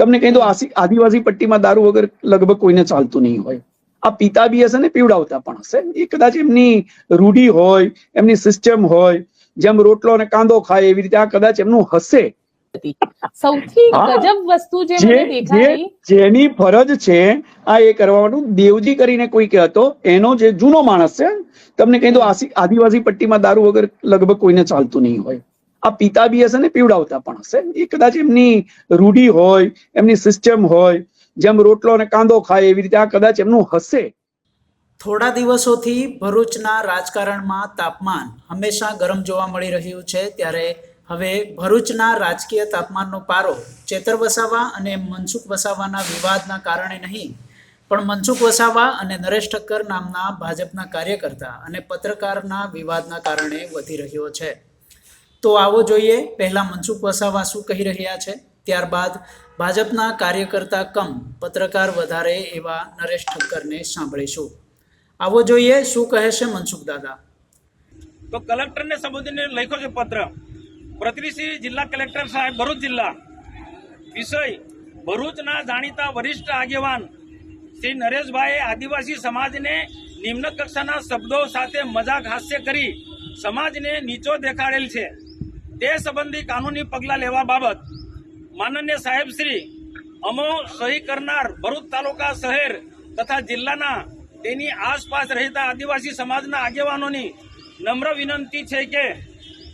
તમને કહી દો આસી- આદિવાસી પટ્ટીમાં દારૂ વગર લગભગ કોઈને ચાલતું નહીં હોય. આ પીતા બી હશે ને પીવડાવતા પણ હશે. એ કદાચ એમની રૂઢી હોય એમની સિસ્ટમ હોય જેમ રોટલો અને કાંદો ખાય એવી રીતે આ કદાચ એમનું હશે. સૌથી ગજબ વસ્તુ જે મને દેખાઈ જેની ફરજ છે આ એ કરવાનું. દેવજી કરીને કોઈ કહેતો એનો જે જૂનો માણસ છે તમને કહી દો આદિવાસી પટ્ટીમાં દારૂ વગર લગભગ કોઈને ચાલતું નહીં હોય. આ પીતા બી હશે ને પીવડાવતા પણ હશે. એ કદાચ એમની રૂઢી હોય, એમની સિસ્ટમ હોય, જેમ રોટલો અને કાંદો ખાય, એવી રીતે આ કદાચ એમનું હશે. થોડા દિવસોથી ભરૂચના રાજકારણમાં તાપમાન હંમેશા ગરમ જોવા મળી રહ્યું છે. ત્યારે હવે ભરૂચના રાજકીય તાપમાનનો પારો ચેતર વસાવા અને મનસુખ વસાવાના વિવાદના કારણે નહીં. પણ મનસુખ વસાવા અને નરેશ ઠક્કર નામના ભાજપના કાર્યકર્તા અને પત્રકારના વિવાદના કારણે વધી રહ્યો છે. તો આવો જોઈએ. પહેલાં મનસુખ વસાવા શું કહી રહ્યા છે. ત્યારબાદ ભાજપના કાર્યકર્તા કમ પત્રકાર વધારે એવા નરેશ ઠક્કરને સાંભળીશું. આવો જોઈએ શું કહે છે મનસુખ દાદા. તો કલેક્ટરને સંબોધીને લખ્યો છે પત્ર. પ્રતિનિધિ જિલ્લા કલેક્ટર સાહેબ ભરૂચ જિલ્લા. વિષય, ભરૂચના જાણીતા વરિષ્ઠ આગેવાન શ્રી નરેશભાઈએ આદિવાસી સમાજને નિમ્ન કક્ષાના શબ્દો સાથે મજાક હાસ્ય કરી સમાજને નીચો દેખાડેલ છે. તે સંબંધી કાનૂની પગલાં લેવા બાબત માનનીય સાહેબશ્રી અમો સહી કરનાર ભરૂચ તાલુકા શહેર તથા જિલ્લાના તેની આસપાસ રહેતા આદિવાસી સમાજના આગેવાનોની નમ્ર વિનંતી છે કે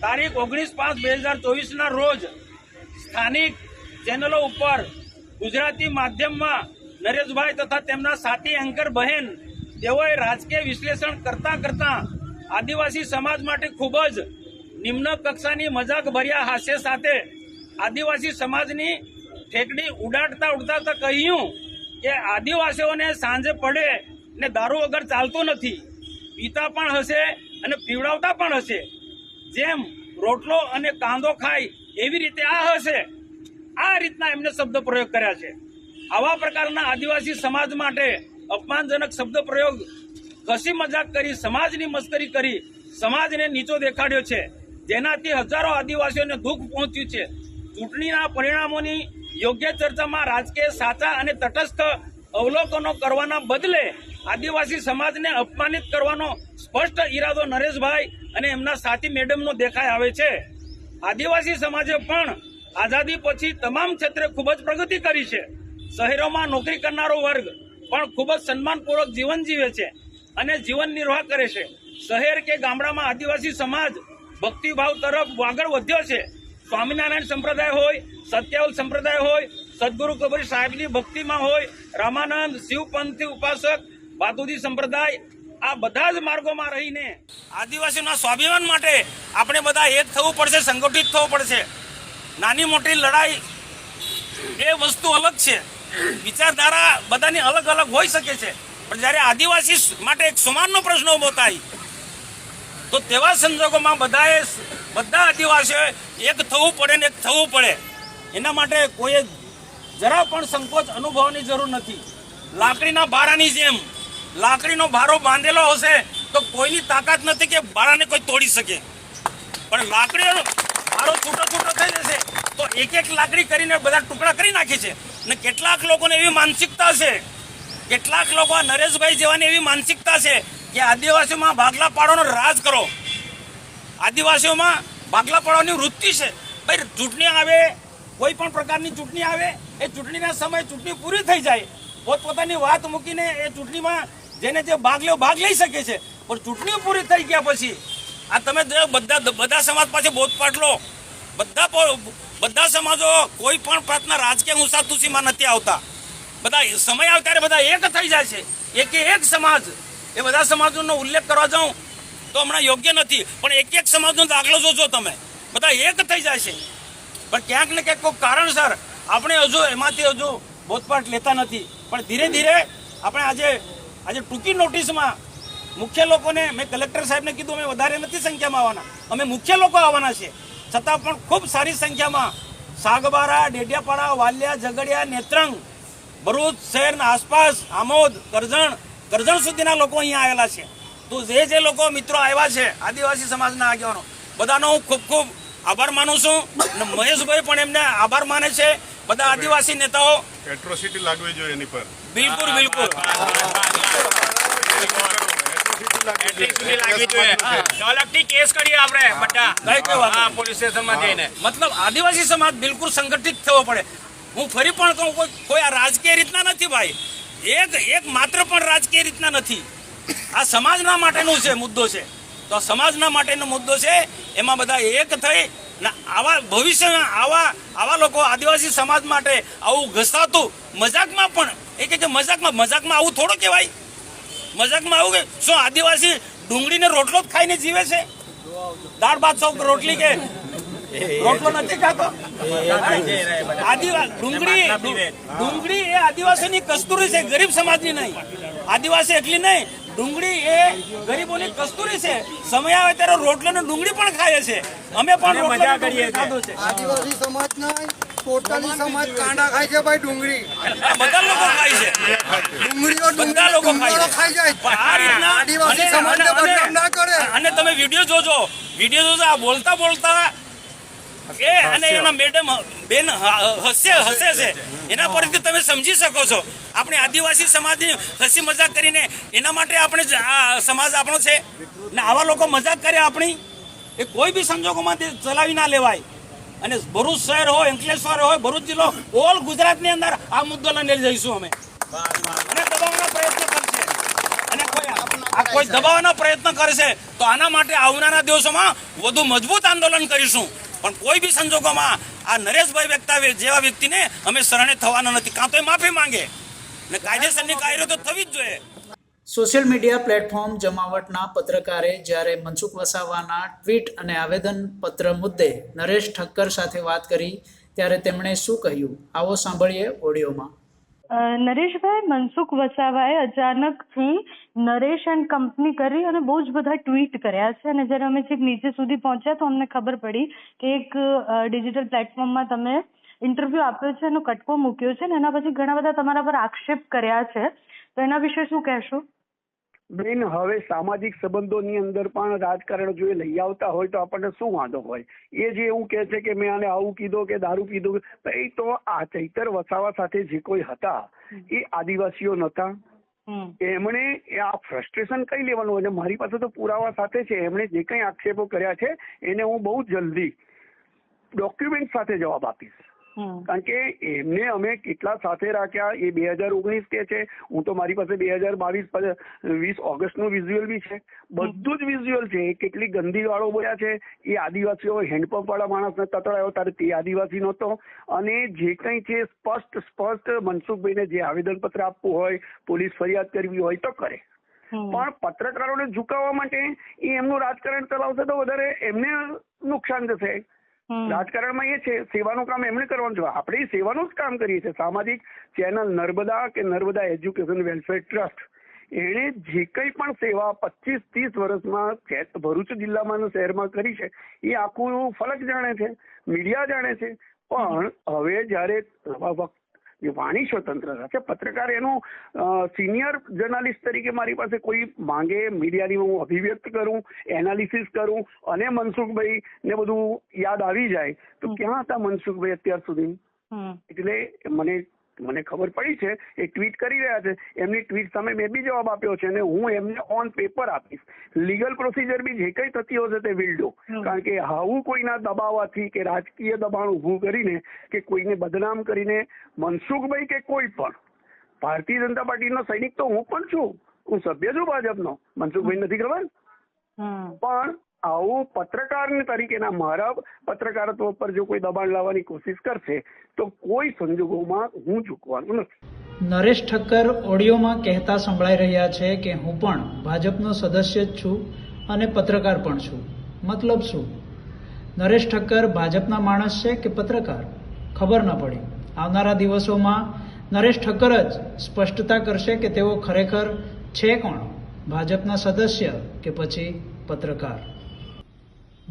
તારીખ ઓગણીસ પાંચ બે હજાર ચોવીસના રોજ સ્થાનિક ચેનલો ઉપર ગુજરાતી માધ્યમમાં નરેશભાઈ તથા તેમના સાથી એન્કર બહેન તેઓએ રાજકીય વિશ્લેષણ કરતાં કરતાં આદિવાસી સમાજ માટે ખૂબ જ નિમ્ન કક્ષાની મજાક ભર્યા હાસ્ય સાથે આદિવાસી સમાજની ઠેકડી ઉડાડતા ઉડાડતા કહ્યું કે આદિવાસીઓને સાંજે પડે ને દારૂ વગર ચાલતું નથી. પીતા પણ હશે અને પીવડાવતા પણ હશે. જેમ રોટલો અને કાંદો ખાય એવી રીતે આ હશે. આ રીતના એમને શબ્દ પ્રયોગ કર્યા છે. આવા પ્રકારના આદિવાસી સમાજ માટે અપમાનજનક શબ્દ પ્રયોગ કશી મજાક કરી, સમાજની મસ્કરી કરી, સમાજને નીચો દેખાડ્યો છે. જેનાથી હજારો આદિવાસીઓને દુઃખ પહોંચ્યું છે. ચૂંટણીના પરિણામોની યોગ્ય ચર્ચામાં રાજકીય સાચા અને તટસ્થ અવલોકનો કરવાના બદલે આદિવાસી સમાજને અપમાનિત કરવાનો સ્પષ્ટ ઈરાદો નરેશભાઈ અને એમના સાથી મેડમનો દેખાઈ આવે છે. આદિવાસી સમાજે પણ આઝાદી પછી તમામ ક્ષેત્રે ખૂબ જ પ્રગતિ કરી છે. શહેરોમાં નોકરી કરનારો વર્ગ પણ ખૂબ જ સન્માનપૂર્વક જીવન જીવે છે અને જીવન નિર્વાહ કરે છે. શહેર કે ગામડામાં આદિવાસી સમાજ ભક્તિભાવ તરફ આગળ વધ્યો છે. સ્વામિનારાયણ સંપ્રદાય હોય સત્યાવલ સંપ્રદાય હોય, સદગુરુ કબીર સાહેબની ભક્તિમાં હોય, રામાનંદ, શિવપંથી ઉપાસક ભાતુજી સંપ્રદાય, આ બધા જ માર્ગોમાં રહીને આદિવાસીઓના સ્વાભિમાન માટે આપણે બધા એક થવું પડશે, સંગઠિત થવું પડશે. નાની મોટી લડાઈ એ વસ્તુ અલગ છે. વિચારધારા બધાની અલગ અલગ હોઈ શકે છે. પણ જ્યારે આદિવાસી માટે એક સમાનનો પ્રશ્ન ઊભો થાય તો તેવા સંજોગોમાં બધાએ બધા આદિવાસીઓએ એક થવું પડે ને એક થવું પડે. એના માટે કોઈએ જરા પણ સંકોચ અનુભવવાની જરૂર નથી. લાકડીના ભારાની જેમ, લાકડીનો ભારો બાંધેલો હશે તો કોઈની તાકાત નથી કે ભારાને કોઈ તોડી શકે. પણ લાકડીનો ભારો છૂટો છૂટો થઈ જશે તો એક એક લાકડી કરીને બધા ટુકડા કરી નાખે છે. ને કેટલાક લોકોને એવી માનસિકતા છે, કેટલાક લોકો નરેશભાઈ જેવાની એવી માનસિકતા છે કે આદિવાસીઓમાં ભાગલા પાડવાનો રાજ કરો. આદિવાસીઓમાં ભાગલા પાડવાની વૃત્તિ છે. ભાઈ, ચૂંટણી આવે, કોઈ પણ પ્રકારની ચૂંટણી આવે, એ ચૂંટણીના સમયે ચૂંટણી પૂરી થઈ જાય. પોતપોતાની વાત મૂકીને એ ચૂંટણીમાં જેને જે ભાગ લેવો ભાગ લઈ શકે છે. પણ ચૂંટણી પૂરી થઈ ગયા પછી, આ તમે બધા બધા સમાજ પાસે બોધ લો. બધા બધા સમાજો કોઈ પણ પ્રાંતના રાજકીય ઉસાતુસીમાં નથી આવતા. બધા સમય આવે ત્યારે બધા એક થઈ જાય છે. એક એક સમાજ એ બધા સમાજોનો ઉલ્લેખ કરવા જાઉં તો હમણાં યોગ્ય નથી. પણ એક એક સમાજનો દાખલો જોજો તમે. બધા એક થઈ જાય છે પણ ક્યાંક ને ક્યાંક કોઈ કારણસર આપણે હજુ એમાંથી હજુ બોધપાઠ લેતા નથી. પણ ધીરે ધીરે આપણે આજે આજે ટૂંકી નોટિસમાં મુખ્ય લોકોને મેં કલેક્ટર સાહેબને કીધું, અમે વધારે નથી સંખ્યામાં આવવાના. અમે મુખ્ય લોકો આવવાના છે છતાં પણ ખૂબ સારી સંખ્યામાં સાગબારા, ડેડિયાપાડા, વાલિયા, ઝઘડિયા, નેત્રંગ, ભરૂચ શહેરના આસપાસ, આમોદ, કરજણ કરજણ સુધીના લોકો અહીંયા આવેલા છે. તો જે જે લોકો મિત્રો આવ્યા છે આદિવાસી સમાજના આગેવાનો બધાનો હું ખૂબ ખૂબ આભાર માનું છું. અને મહેશભાઈ પણ એમને આભાર માને છે. બધા આદિવાસી નેતાઓ એટ્રોસિટી લાગવી જોઈએ એની પર. બિલકુલ બિલકુલ. એટ્રોસિટી લાગવી જોઈએ. કેસ કરીએ આપણે બધા. કઈ કઈ હા પોલીસ સ્ટેશનમાં જઈને. મતલબ આદિવાસી સમાજ બિલકુલ સંગઠિત થવો પડે. હું ફરી પણ કહું કોઈ કોઈ આ રાજકીય રીતના નથી ભાઈ. એક એક માત્ર પણ રાજકીય રીતના નથી. આ સમાજના માટેનો છે મુદ્દો છે, તો સમાજના માટેનો મુદ્દો છે, એમાં બધા એક થઈ ને આવા ભવિષ્યમાં આવા આવા લોકો આદિવાસી સમાજ માટે આવું ઘસાતું મજાકમાં પણ, એ કે મજાકમાં મજાકમાં આવું થોડું કહેવાય. મજાકમાં આવું કે શું આદિવાસી ડુંગળીને રોટલો જ ખાઈને જીવે છે? દાળ ભાત સૌ રોટલી કે રોટલો નથી ખાતો ડુંગળી ડુંગળી એ આદિવાસીની કસ્તુરી છે ગરીબ સમાજની નહીં આદિવાસી એટલી નહીં ડુંગળી એ ગરીબોની કસ્તુરી છે સમય આવે ત્યારે રોટલો ને ડુંગળી પણ ખાય છે અમે પણ મજા કરીએ છે આદિવાસી સમાજ ના ટોટલી સમાજ કાંડા ખાય છે ભાઈ ડુંગળી બધા લોકો ખાય છે ડુંગળીઓ બધા લોકો ખાય જાય આ રીતના આદિવાસી સમાજ બદનામ ના કરે અને તમે વીડિયો જોજો વીડિયો જોજો આ બોલતા બોલતા એ અને એના મેડમ બેન હસે હસે છે. એના પરથી તમે સમજી શકો છો. આપણે આદિવાસી સમાજની હસી મજાક કરીને એના માટે આપણે આ સમાજ આપણો છે. ને આવા લોકો મજાક કરે આપણી. એ કોઈ બી સંજોગોમાં તે ચલાવી ના લેવાય. અને ભરૂચ શહેર હોય અંકલેશ્વર હોય ભરૂચ જિલ્લો ઓલ ગુજરાતની અંદર આ મુદ્દો લઈને જઈશું અમે. અને દબાવવાનો પ્રયત્ન કરશે. અને કોઈ આ કોઈ દબાવવાનો પ્રયત્ન કરશે તો આના માટે આવનારા દિવસોમાં વધુ મજબૂત આંદોલન કરીશું. પણ કોઈ બી સંજોગોમાં આ નરેશભાઈ વ્યક્તા જેવા વ્યક્તિને અમે શરણે થવાના નથી. કાં તો એ માફી માંગે. ને કાયદેસરની કાર્યો તો થવી જ જોઈએ. સોશિયલ મીડિયા પ્લેટફોર્મ જમાવટના પત્રકારે જ્યારે મનસુખ વસાવાના ટ્વીટ અને આવેદન પત્ર મુદ્દે નરેશ ઠક્કર સાથે વાત કરી, ત્યારે તેમણે શું કહ્યું? આવો સાંભળીએ ઓડિયોમાં. નરેશભાઈ, મનસુખ વસાવાએ અચાનકથી નરેશ એન્ડ કંપની કરી અને બહુ જ બધા ટ્વીટ કર્યા છે. અને જ્યારે અમે છેક નીચે સુધી પહોંચ્યા તો અમને ખબર પડી કે એક ડિજિટલ પ્લેટફોર્મમાં તમે ઇન્ટરવ્યૂ આપ્યો છે, એનો કટકો મૂક્યો છે ને એના પછી ઘણા બધા તમારા પર આક્ષેપ કર્યા છે. તો એના વિશે શું કહેશો? બેન હવે સામાજિક સંબંધોની અંદર પણ રાજકારણ જો એ લઈ આવતા હોય તો આપણને શું વાંધો હોય? એ જે એવું કહે છે કે મેં આને આવું કીધો કે દારૂ કીધું ભાઈ તો આ ચૈતર વસાવા સાથે જે કોઈ હતા એ આદિવાસીઓ નહોતા. એમણે આ ફ્રસ્ટ્રેશન કઈ લેવાનું? અને મારી પાસે તો પુરાવા સાથે છે. એમણે જે કંઈ આક્ષેપો કર્યા છે એને હું બહુ જલ્દી ડોક્યુમેન્ટ સાથે જવાબ આપીશ. કારણ કે એમને અમે કેટલા સાથે રાખ્યા એ બે હજાર ઓગણીસ કે છે. હું તો મારી પાસે બે હજાર બાવીસ વીસ ઓગસ્ટનું વિઝ્યુઅલ બી છે. બધું જ વિઝ્યુઅલ છે. એ કેટલી ગંદી વાળો બોલ્યા છે એ આદિવાસીઓ હેન્ડપંપ વાળા માણસને તતડાયો ત્યારે તે આદિવાસી નહોતો. અને જે કંઈ છે સ્પષ્ટ સ્પષ્ટ મનસુખભાઈને જે આવેદનપત્ર આપવું હોય પોલીસ ફરિયાદ કરવી હોય તો કરે. પણ પત્રકારોને ઝુકાવવા માટે એ એમનું રાજકારણ ચલાવશે તો વધારે એમને નુકસાન હમ રાજકારણમાં એ છે, સેવાનું કામ એમણે કરવાનું છે. આપણે સેવાનું જ કામ કરીએ છીએ. સામાજિક ચેનલ નર્મદા કે નર્મદા એજ્યુકેશન વેલફેર ટ્રસ્ટ, એણે જે કંઈ પણ સેવા પચીસ ત્રીસ વર્ષમાં ભરૂચ જિલ્લામાં શહેરમાં કરી છે, એ આખું ફલક જાણે છે, મીડિયા જાણે છે. પણ હવે જ્યારે જે વાણી સ્વતંત્ર છે પત્રકાર એનું સિનિયર જર્નાલિસ્ટ તરીકે મારી પાસે કોઈ માંગે મીડિયાની હું અભિવ્યક્ત કરું એનાલિસિસ કરું અને મનસુખભાઈ ને બધું યાદ આવી જાય તો ક્યાં હતા મનસુખભાઈ અત્યાર સુધી? એટલે મને મને ખબર પડી છે એ ટ્વીટ કરી રહ્યા છે. એમની ટ્વીટ સામે મેં બી જવાબ આપ્યો છે અને હું એમને ઓન પેપર આપીશ. લીગલ પ્રોસિજર બી જે કઈ થતી હશે તે વિલ ડુ કારણ કે આવું કોઈના દબાવવાથી કે રાજકીય દબાણ ઊભું કરીને કે કોઈને બદનામ કરીને મનસુખભાઈ કે કોઈ પણ ભારતીય જનતા પાર્ટીનો સૈનિક તો હું પણ છું. હું સભ્ય છું ભાજપનો. મનસુખભાઈ નથી ખબર? પણ આવું પત્રકાર તરીકેના મારા પત્રકારત્વ પર જો કોઈ દબાણ લાવવાની કોશિશ કરશે, તો કોઈ સંજોગોમાં હું ચૂકવાનું નથી. નરેશ ઠક્કર ઓડિયોમાં કહેતા સંભળાઈ રહ્યા છે કે હું પણ ભાજપનો સદસ્ય જ છું અને પત્રકાર પણ છું. મતલબ શું? નરેશ ઠક્કર ભાજપના માણસ છે કે પત્રકાર? ખબર ન પડી. આવનારા દિવસોમાં નરેશ ઠક્કર જ સ્પષ્ટતા કરશે કે તેઓ ખરેખર છે કોણ? ભાજપના સદસ્ય કે પછી પત્રકાર?